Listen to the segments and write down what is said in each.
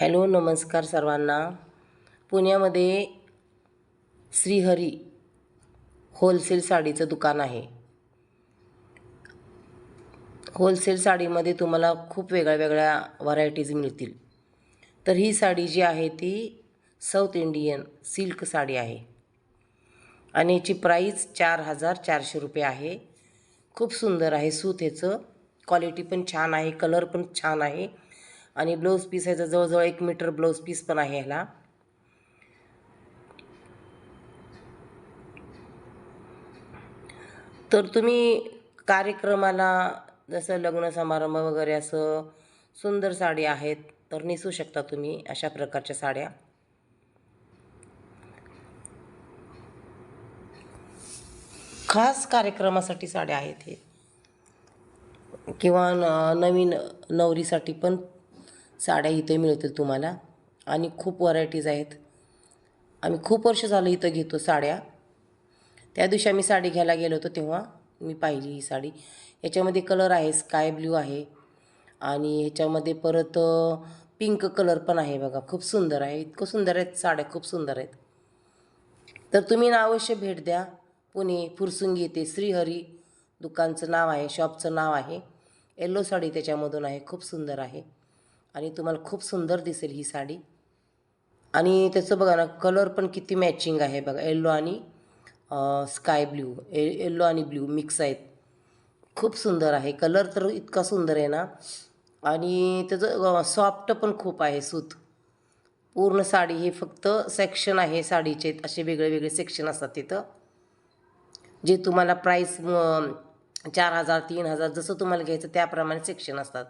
Hello नमस्कार सर्वांना. पुण्यामध्ये श्रीहरी होलसेल साडीचं दुकान आहे. होलसेल साडीमध्ये तुम्हाला खूप वेगळ्या वेगळ्या व्हरायटीज मिळतील. तर ही साडी जी आहे ती साऊथ इंडियन सिल्क साडी आहे. आणि याची प्राईस चार हजार चारशे रुपये आहे. खूप सुंदर आहे सूत ह्याचं. क्वालिटी पण छान आहे कलर पण छान आहे. आणि ब्लाऊज पीस ह्याचा जवळजवळ एक मीटर ब्लाऊज पीस पण आहे ह्याला तर तुम्ही कार्यक्रमाला जसं लग्न समारंभ वगैरे असं सुंदर साडी आहेत तर नेसू शकता तुम्ही अशा प्रकारच्या साड्या. खास कार्यक्रमासाठी साड्या आहेत हे. किंवा नवीन नवरीसाठी पण साड्या इथे मिळतील तुम्हाला. आणि खूप व्हरायटीज आहेत. आम्ही खूप वर्ष झालं इथं घेतो साड्या. त्या दिवशी आम्ही साडी घ्यायला गेलो होतो तेव्हा मी पाहिली ही साडी. याच्यामध्ये कलर आहे स्काय ब्ल्यू आहे. आणि ह्याच्यामध्ये परत पिंक कलर पण आहे बघा. खूप सुंदर आहे. इतकं सुंदर आहेत साड्या. खूप सुंदर आहेत. तर तुम्ही ना अवश्य भेट द्या. पुणे फुरसुंगी येथे श्रीहरी दुकानचं नाव आहे शॉपचं नाव आहे. येल्लो साडी त्याच्यामधून आहे. खूप सुंदर आहे. आणि तुम्हाला खूप सुंदर दिसेल ही साडी. आणि त्याचं बघा ना कलर पण किती मॅचिंग आहे बघा. येल्लो आणि स्काय ब्ल्यू ए येल्लो आणि ब्ल्यू मिक्स आहेत. खूप सुंदर आहे. कलर तर इतका सुंदर आहे ना. आणि त्याचं सॉफ्ट पण खूप आहे सूत. पूर्ण साडी हे फक्त सेक्शन आहे साडीचे. असे वेगळे वेगळे सेक्शन असतात तिथं. जे तुम्हाला प्राईस चार हजार तीन हजार जसं तुम्हाला घ्यायचं त्याप्रमाणे सेक्शन असतात.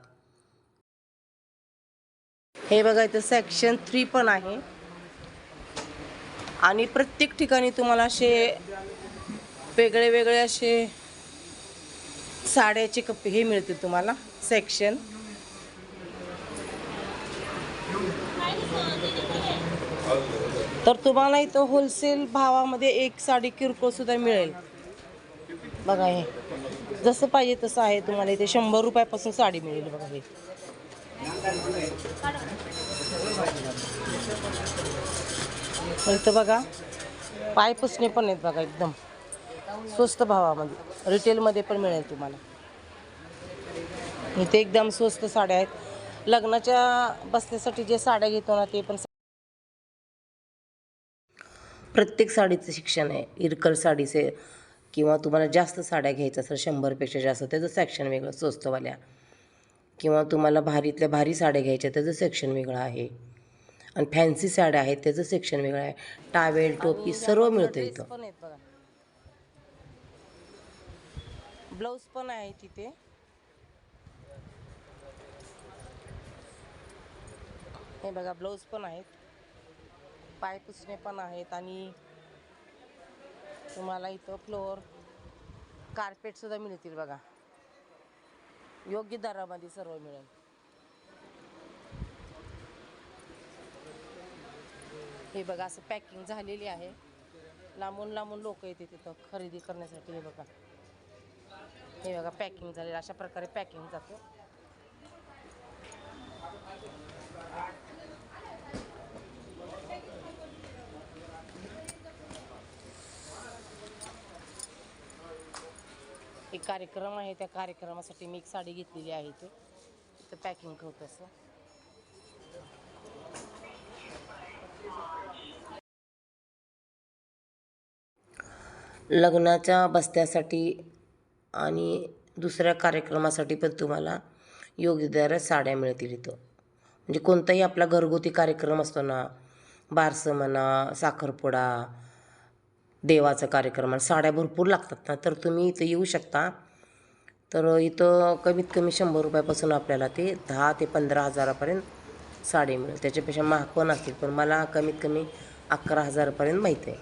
हे बघा इथं सेक्शन थ्री पण आहे. आणि प्रत्येक ठिकाणी तुम्हाला असे वेगळे वेगळे असे साड्याचे कप हे मिळतील तुम्हाला सेक्शन तर तुम्हाला इथं होलसेल भावामध्ये एक साडी किरकोळ सुद्धा मिळेल. बघा हे. जसं पाहिजे तसं आहे तुम्हाला इथे शंभर रुपयापासून साडी मिळेल बघा हे. इथं बघा पाय पुसणे पण आहेत बघा एकदम. स्वस्त भावामध्ये. रिटेलमध्ये पण मिळेल तुम्हाला. इथे एकदम स्वस्त साड्या आहेत. लग्नाच्या बसण्यासाठी जे साड्या घेतो ना ते पण प्रत्येक साडीचं शिक्षण आहे. इरकल साडीचे किंवा तुम्हाला जास्त साड्या घ्यायचं असेल शंभरपेक्षा जास्त त्याचं सॅक्शन वेगळं स्वस्तवाल्या. किंवा तुम्हाला भारीतल्या भारी साड्या घ्यायच्या त्याचं सेक्शन वेगळं आहे. आणि फॅन्सी साड्या आहेत त्याचं सेक्शन वेगळं आहे. टावेल टोपी सर्व मिळतं इथं. पण आहेत बघा. ब्लाऊज पण आहे तिथे. हे बघा ब्लाऊज पण आहेत. पाय पुसणे पण आहेत आणि तुम्हाला इथं फ्लोअर कार्पेट सुद्धा मिळतील बघा. योग्य दरामध्ये सर्व मिळेल. हे बघा असं पॅकिंग झालेली आहे. लांबून लांबून लोक येते तिथं खरेदी करण्यासाठी हे बघा. हे बघा पॅकिंग झालेलं अशा प्रकारे पॅकिंग जातं. एक कार्यक्रम आहे त्या कार्यक्रमासाठी मी एक साडी घेतलेली आहे ते तिथं पॅकिंग होत असं. लग्नाच्या बस्त्यासाठी आणि दुसऱ्या कार्यक्रमासाठी पण तुम्हाला योग्य साड्या मिळतील इथं. म्हणजे कोणताही आपला घरगुती कार्यक्रम असतो ना बारसं म्हणा साखरपुडा देवाचा कार्यक्रम आणि साड्या भरपूर लागतात ना तर तुम्ही इथं येऊ शकता. तर इथं कमीत कमी शंभर रुपयापासून आपल्याला ते दहा ते पंधरा हजारापर्यंत साडी मिळेल. त्याच्यापेक्षा महाग पण असतील पण मला कमीत कमी अकरा हजारापर्यंत माहीत आहे.